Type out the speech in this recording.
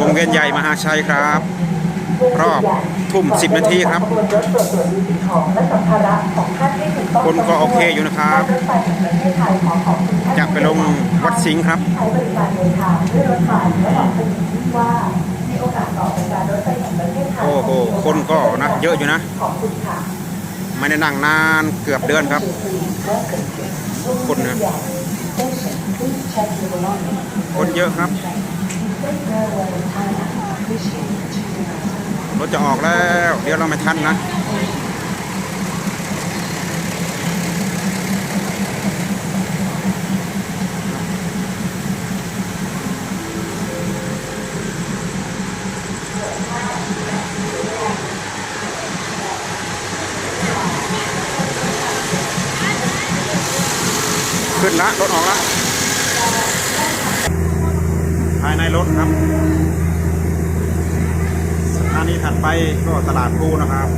วงเวียนใหญ่มหาชัยครับ รอบทุ่ม 10 นาทีครับคนก็โอเคอยู่นะครับจะไปลงวัดสิงห์ครับโอ้โหคนก็นะเยอะอยู่นะ ไม่ได้นั่งนานเกือบเดือนครับ คนนะคนเยอะครับ รถจะออกแล้วเดี๋ยวเราไม่ทันนะขึ้นละรถออกละ รถครับสถานีถัดไปก็ตลาดพลูนะครับ